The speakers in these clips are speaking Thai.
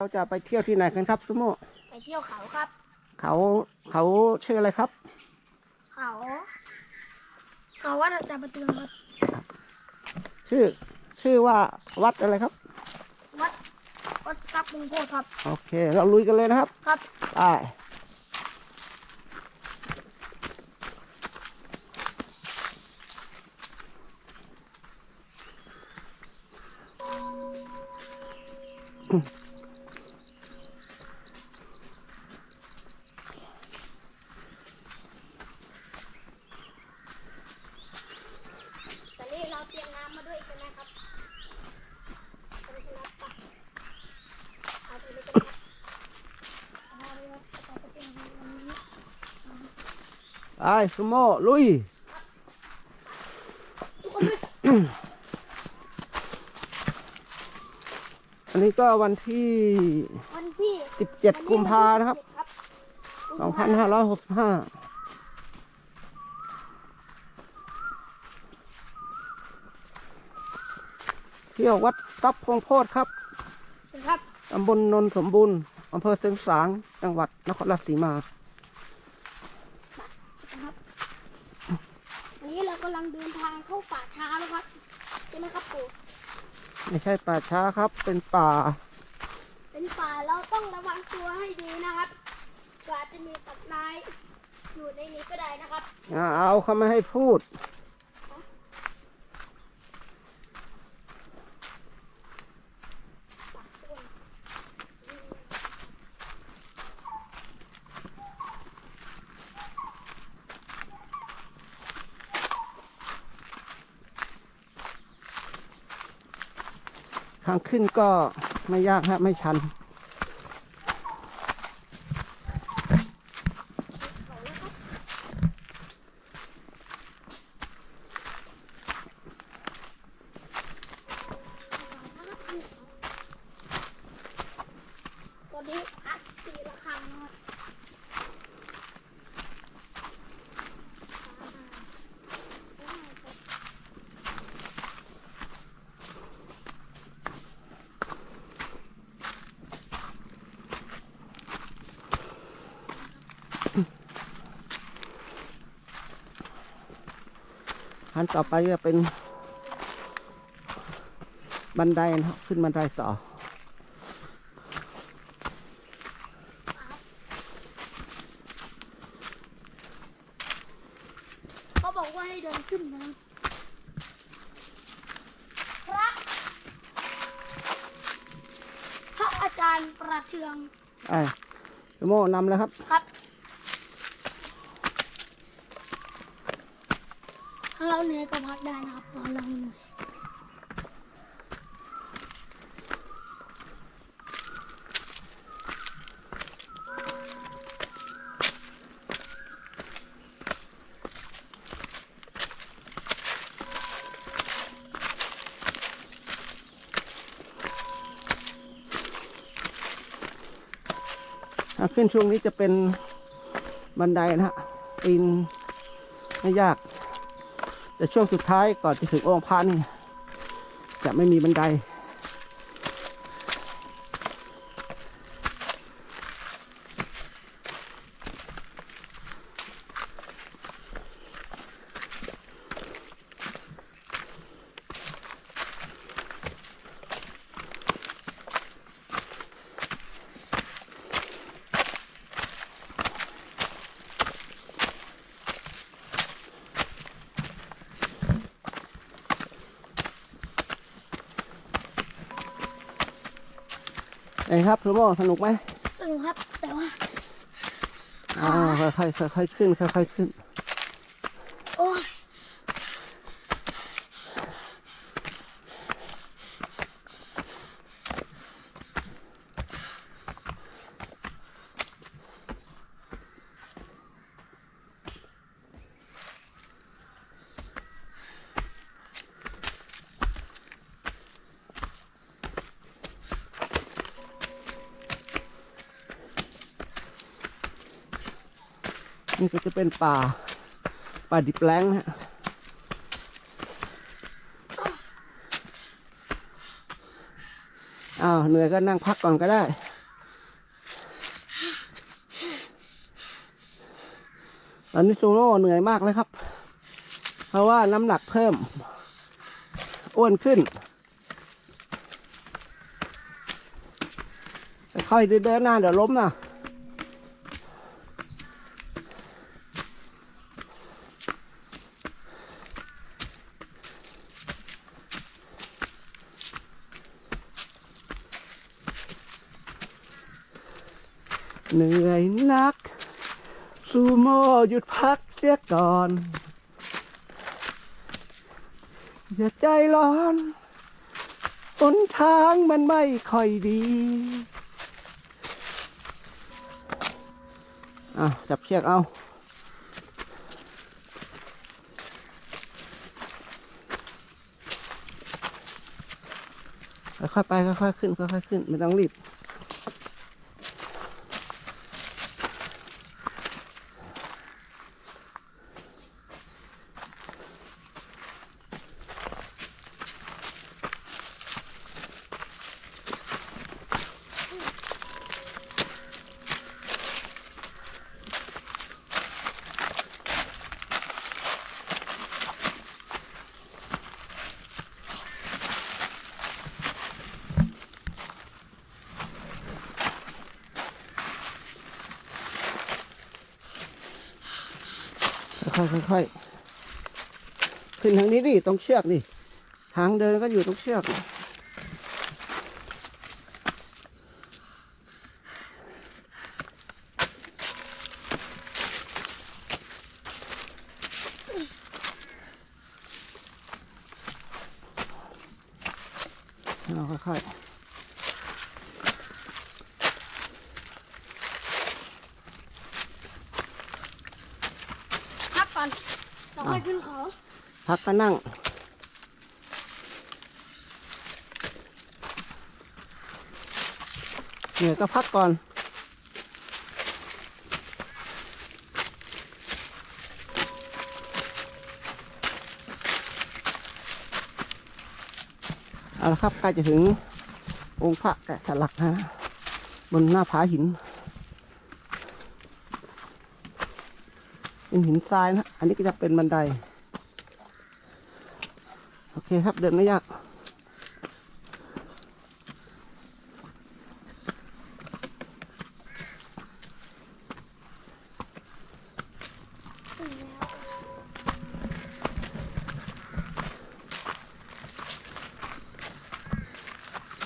เราจะไปเที่ยวที่ไหนกันครับสุโมไปเที่ยวเขาครับ เขาเขาชื่ออะไรครับ เขา เขาวัดอาจารย์ประเตืองครับ ชื่อ ชื่อว่าวัดอะไรครับ วัดวัดทรัพย์มงโพธิ์ครับ โอเค เราลุยกันเลยนะครับ ครับไปแต่นี่เราเตรียมน้ำมาด้วยใช่ไหมครับเอาไปเลยครับเอาไปเลยครับเอาไปเลยครับเอาไปเตรียมน้ำนี้ ไป สุโมลุยทุกคนด้วยอันนี้ก็วันที่ วันที่17 กุมภานะครับกุมภา2565 เที่ยววัดทรัพย์พงโพธครับ ครับ ตำบลนนสมบูรณ์ อำเภอเชียงสาง จังหวัดนครราชสีมา วันนี้เรากำลังเดินทางเข้าป่าช้าแล้วครับใช่ไหมครับปู่ไม่ใช่ป่าช้าครับ เป็นป่า เป็นป่าเราต้องระวังตัวให้ดีนะครับก็อาจจะมีสัตว์ร้ายอยู่ในนี้ก็ได้นะครับ อ่าเอาเขาไม่ให้พูดางขึ้นก็ไม่ยากฮะไม่ชัน ตอนนี้อัดตีละครั้งนะครับ อันต่อไปจะเป็น บันไดนะครับขึ้นบันไดต่อ เขาบอกว่าให้เดินขึ้นนะครับพระอาจารย์ประเทืองไอ้สมโมนำแล้วครับ ครับ ถ้า เราเหนื่อยก็พักได้นะครับตอนเราเหนื่อยขึ้นช่วงนี้จะเป็นบันไดนะฮะปีนไม่ยาก แต่ช่วงสุดท้ายก่อนจะถึงองค์พระนี่จะไม่มีบันได ไงครับสมโมสนุกไหมสนุกครับ แต่ว่า อ่าค่อยๆค่อยๆขึ้นค่อยๆขึ้น นี่ก็จะเป็นป่า ป่าดิบแล้งนะฮะอ้าวเหนื่อยก็นั่งพักก่อนก็ได้ตอนนี้โซโร่เหนื่อยมากเลยครับ เพราะว่าน้ำหนักเพิ่ม อ้วนขึ้น ค่อยเดินหน้าเดี๋ยวล้มนะเหนื่อยนัก ซูโม่หยุดพักเสีย ก่อน อย่าใจร้อนหนทางมันไม่ค่อยดีอะจับเชือกเอาค่อยๆไปค่อยๆขึ้นค่อยๆขึ้นไม่ต้องรีบ ค่อยๆค่อยๆขึ้นทางนี้ดิตรงเชือกดิทางเดินก็อยู่ตรงเชือกเอาค่อยๆ พักก่อน เขาพักก็นั่ง เหนื่อยก็พักก่อนเอาละครับใกล้จะถึงองค์พระแกะสลักนะ บนหน้าผาหิน เป็นหินทรายนะ อันนี้ก็จะเป็นบันได คครับ เดินไม่ยากถึงแล้ว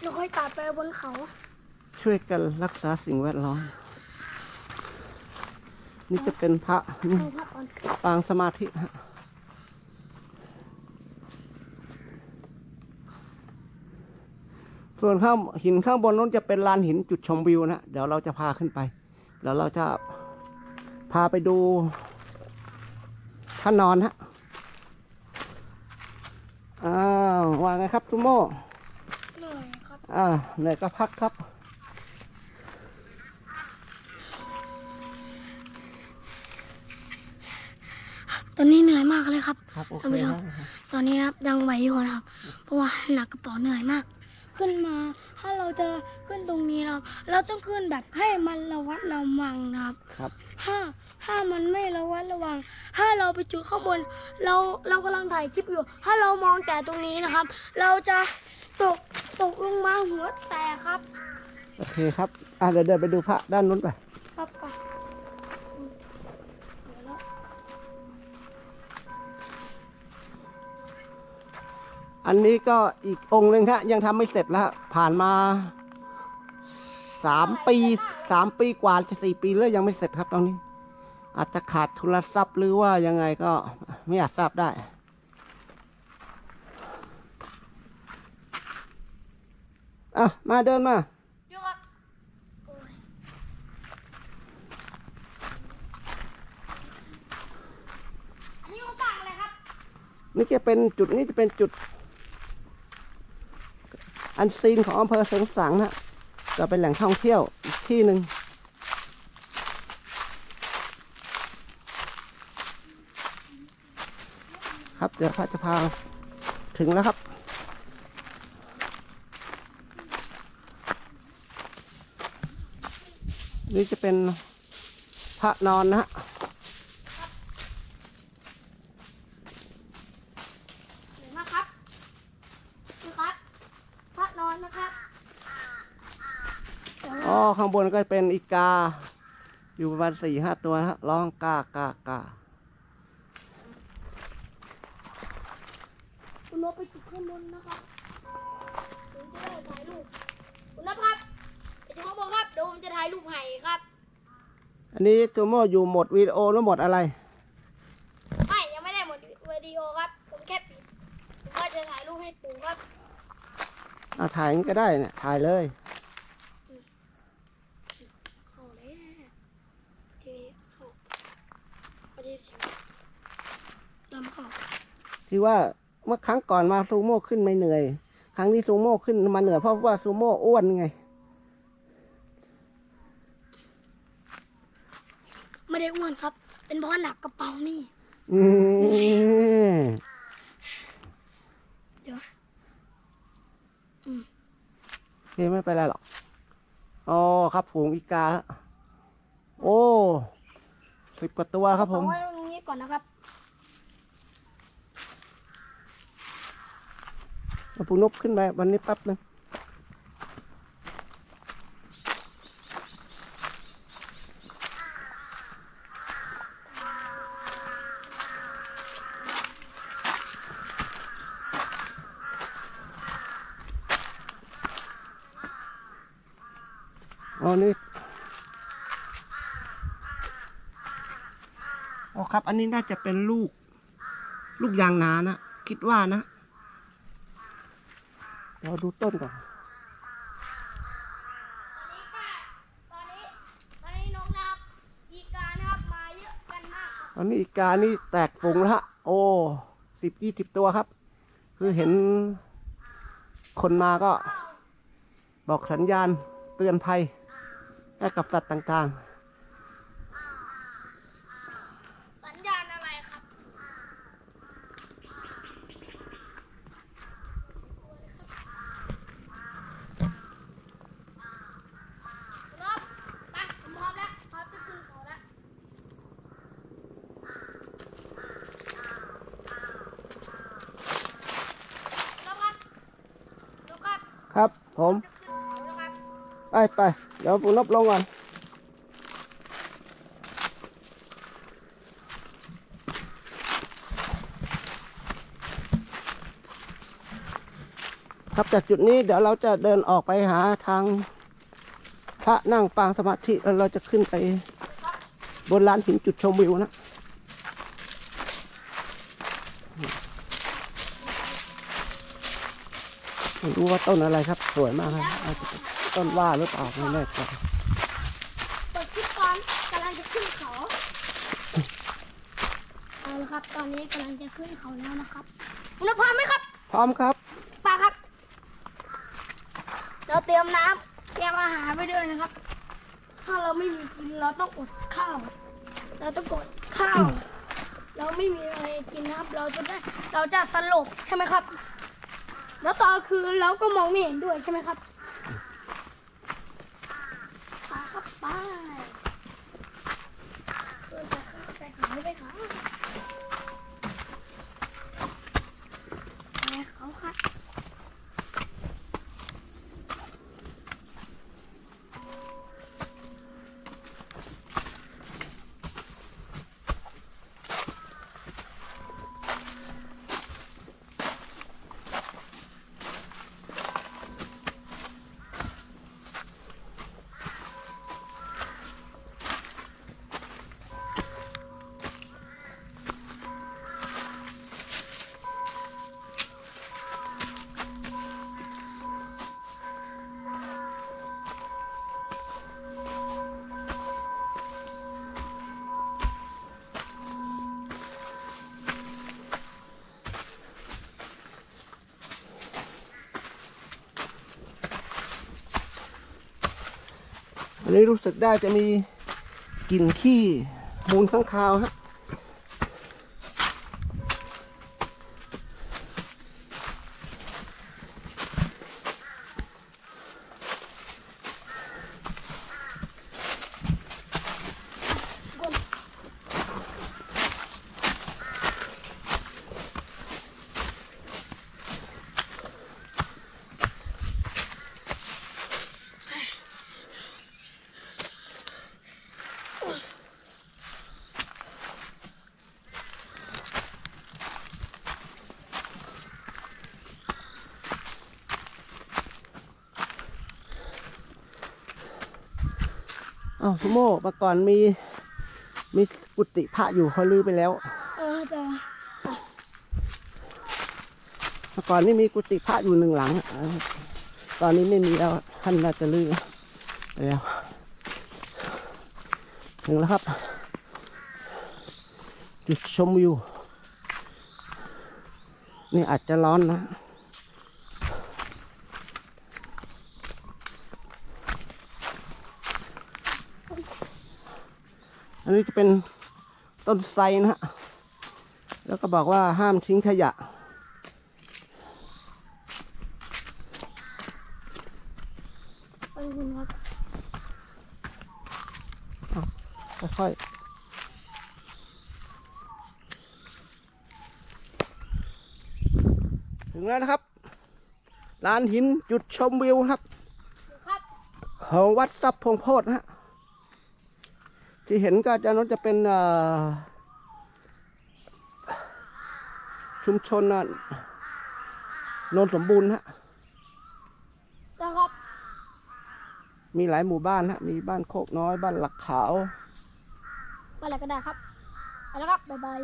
เราค่อยตัดไปบนเขา ช่วยกันรักษาสิ่งแวดล้อม นี่จะเป็นพระนี่เราพักก่อนปางสมาธิฮะ ส่วนข้างหินข้างบนนู้นจะเป็นลานหินจุดชมวิวนะเดี๋ยวเราจะพาขึ้นไปเดี๋ยวเราจะพาไปดูท่านนอนฮะอ้าวว่าไงครับทุโมเหนื่อยครับอ่าเหนื่อยก็พักครับ ตอนนี้เหนื่อยมากเลยครับครับโอเคท่านผู้ชมครับตอนนี้ครับยังไหวอยู่นะครับ เพราะว่าหนักกระเป๋าเหนื่อยมาก ขึ้นมา ถ้าเราจะขึ้นตรงนี้นะครับเราต้องขึ้นแบบให้มันระวัดระวังนะครับ ครับ ถ้าถ้ามันไม่ระวัดระวัง ถ้าเราไปจุดข้างบน เราเรากำลังถ่ายคลิปอยู่ ถ้าเรามองแต่ตรงนี้นะครับ เราจะตกตกลงมาหัวแตกครับ โอเคครับ อะเดี๋ยวเดินไปดูพระด้านนู้นไปครับไป อันนี้ก็อีกองค์หนึ่งฮะยังทำไม่เสร็จแล้วผ่านมาสามปีสามปีกว่าจะสี่ปีแล้วยังไม่เสร็จครับตรงนี้ อาจจะขาดทุนทรัพย์หรือว่ายังไงก็ไม่อาจทราบได้อะมาเดินมาเดี๋ยวครับโอ้ยอันนี้เขาสั่งอะไรครับนี่จะเป็นจุดนี้จะเป็นจุด อันซีนของอำเภอเสริงสังนะจะเป็นแหล่งท่องเที่ยวอีกที่หนึ่งครับเดี๋ยวข้าจะพาถึงแล้วครับ นี่จะเป็นพระนอนนะฮะ ข้างบนก็เป็นอีกา อยู่ประมาณสี่ห้าตัวนะฮะร้องกากากาคุณนกไปจุดข้างบนนะครับผมจะได้ถ่ายรูปคุณนกครับไปจุดข้างบนครับเดี๋ยวผมจะถ่ายรูปให้ครับ อันนี้ซูโม่อยู่หมดวิดีโอหรือหมดอะไร ไม่ยังไม่ได้หมดวิดีโอครับ ผมแค่ปิดผมก็จะถ่ายรูปให้ปู่ครับอะถ่ายอย่างนี้ก็ได้เนี่ยถ่ายเลย เข้าแล้วทีนี้เข้าพอดีเสียงเริ่มเข้า ที่ว่าเมื่อครั้งก่อนมาซูโม่ขึ้นไม่เหนื่อย ครั้งนี้ซูโม่ขึ้นมาเหนื่อยเพราะว่าซูโม่อ้วนไง ไม่ได้อ้วนครับ เป็นเพราะหนักกระเป๋านี่อืมเดี๋ยวโอเคไม่เป็นไรหรอกอ๋อครับฝูงอีกาฮะโอ้สิบกว่าตัวครับผม เอาไว้ตรงนี้ก่อนนะครับ เอาปูนบขึ้นไปวันนี้แป๊บนึงอ๋อนี่อ๋อครับ อันนี้น่าจะเป็นลูก ลูกยางนานะ คิดว่านะ เดี๋ยวดูต้นก่อนตอนนี้ค่ะตอนนี้ตอนนี้น้องนะครับอีกานะครับมาเยอะกันมากครับตอนนี้อีกานี่แตกฝูงแล้วฮะโอ้สิบยี่สิบตัวครับ คือเห็นคนมาก็บอกสัญญาณเตือนภัยให้กับสัตว์ต่างสัญญาณอะไรครับ คุณอ๊อฟไปผมพร้อมแล้วพร้อมจะขึ้นเขาแล้วคุณอ๊อฟครับคุณอ๊อฟครับ ๆ ครับ ผมไปไปเดี๋ยวปูนบลงก่อนครับจากจุดนี้เดี๋ยวเราจะเดินออกไปหาทางพระนั่งปางสมาธิแล้วเราจะขึ้นไปบนลานหินจุดชมวิวนะ ไม่รู้ว่าต้นอะไรครับ สวยมากครับอาจจะเป็นต้นว่าหรือเปล่าไม่แน่ใจเปิดคลิปก่อนกำลังจะขึ้นเขาเอาละครับ ตอนนี้กำลังจะขึ้นเขาแล้วนะครับคุณพร้อมไหมครับพร้อมครับปาครับ เราเตรียมน้ำเตรียมอาหารไว้ด้วยนะครับ ถ้าเราไม่มีกินเราต้องอดข้าว เราต้องกดข้าว เราไม่มีอะไรกินนะครับ เราจะได้เราจะสลบใช่ไหมครับ แล้วตอนคืนเราก็มองไม่เห็นด้วยใช่ไหมครับ อันนี้รู้สึกได้จะมีกลิ่นขี้มูลข้างคาวฮะาวทุโมเมื่อก่อนมี มีกุฏิพระอยู่เขาลือไปแล้วเออแต่เมื่อก่อนนี่มีกุฏิพระอยู่หนึ่งหลังเออตอนนี้ไม่มีแล้วท่านน่าจะลือไปแล้ว ถึงแล้วครับ จุดชมวิว นี่อาจจะร้อนนะ อันนี้จะเป็นต้นไทรนะฮะ แล้วก็บอกว่าห้ามทิ้งขยะขอบคุณครับค่อยๆถึงแล้วนะครับลานหินจุดชมวิวครับครับของวัดทรัพย์พงโพธนะฮะ ที่เห็นก็จะนั้นจะเป็นเอ่อชุมชนน่ะโนนสมบูรณ์ฮะนะครับ มีหลายหมู่บ้านฮะ มีบ้านโคกน้อย บ้านหลักขาวไปอะไรก็ได้ครับไปแล้วครับ บ๊ายบาย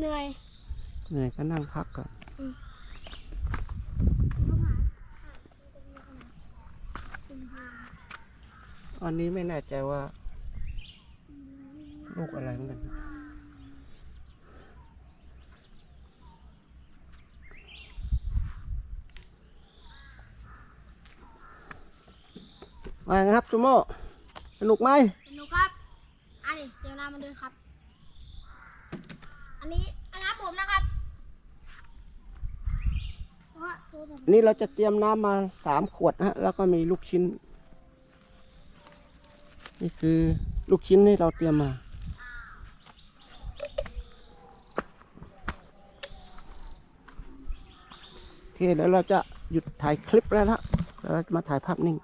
เหนื่อย เหนื่อยก็นั่งพักก่อนอันนี้ไม่แน่ใจว่าลูกอะไรเหมือนกันนะมาไงครับซูโม่สนุกไหมสนุกครับอันนี้เตรียมน้ำมาด้วยครับอั นนี้อันน้ำผมนะครับเพราะนี่เราจะเตรียมน้ำมาสามขวดนะฮะ แล้วก็มีลูกชิ้น นี่คือลูกชิ้นที่เราเตรียมมา โอเคเดี๋ยวเราจะหยุดถ่ายคลิปแล้วนะเดี๋ยวเราจะมาถ่ายภาพนิ่ง